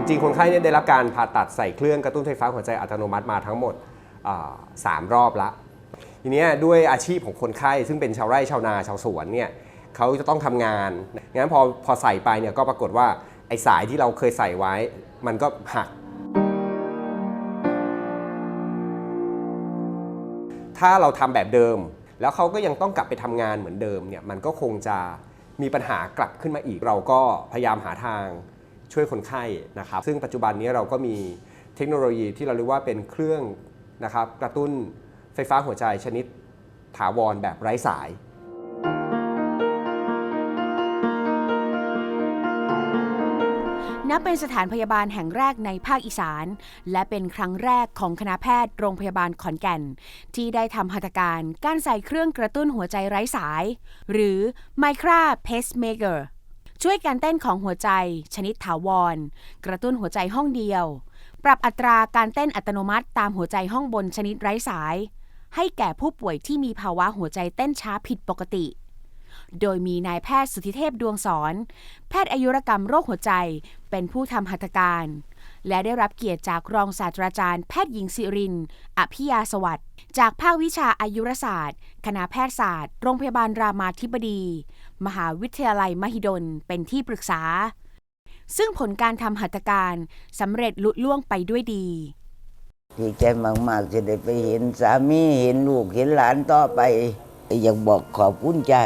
จริงๆ คนไข้เนี่ยได้รับการผ่าตัดใส่เครื่องกระตุ้นไฟฟ้าหัวใจอัตโนมัติมาทั้งหมดสามรอบละ ทีนี้ด้วยอาชีพของคนไข้ ซึ่งเป็นชาวไร่ชาวนาชาวสวนเนี่ยเขาจะต้องทำงานงั้นพอพอใส่ไปเนี่ยก็ปรากฏว่าไอ้สายที่เราเคยใส่ไว้ มันก็หัก ถ้าเราทำแบบเดิม แล้วเขาก็ยังต้องกลับไปทำงานเหมือนเดิมเนี่ยมันก็คงจะมีปัญหากลับขึ้นมาอีกเราก็พยายามหาทาง ช่วยคนไข้นะครับ ซึ่งปัจจุบันนี้เราก็มีเทคโนโลยีที่เราเรียกว่าเป็นเครื่องนะครับกระตุ้นไฟฟ้าหัวใจชนิดถาวรแบบไร้สายนับเป็นสถานพยาบาลแห่งแรกในภาคอีสาน และเป็นครั้งแรกของคณะแพทย์โรงพยาบาลขอนแก่น ที่ได้ทำหัตถการการใส่เครื่องกระตุ้นหัวใจไร้สาย หรือ Micra Pacemaker ช่วยการเต้นของหัวใจ ชนิดถาวร กระตุ้นหัวใจห้องเดียว ปรับอัตราการเต้นอัตโนมัติตามหัวใจห้องบนชนิดไร้สาย ให้แก่ผู้ป่วยที่มีภาวะหัวใจเต้นช้าผิดปกติ โดยมีนายแพทย์สุธิเทพดวงสอนแพทย์อายุรกรรมโรคหัวใจ เป็นผู้ทำหัตถการ และได้รับเกียรติจากรองศาสตราจารย์แพทย์หญิงสิริน อภิยาสวัสดิ์ จากภาควิชาอายุรศาสตร์ คณะแพทยศาสตร์ โรงพยาบาลรามาธิบดี มหาวิทยาลัยมหิดล เป็นที่ปรึกษา ซึ่งผลการทำหัตถการสำเร็จลุล่วงไปด้วยดีดีใจมากๆจะได้ไปเห็นสามีเห็นลูกเห็นหลานต่อไป อยากบอกขอบคุณจ้า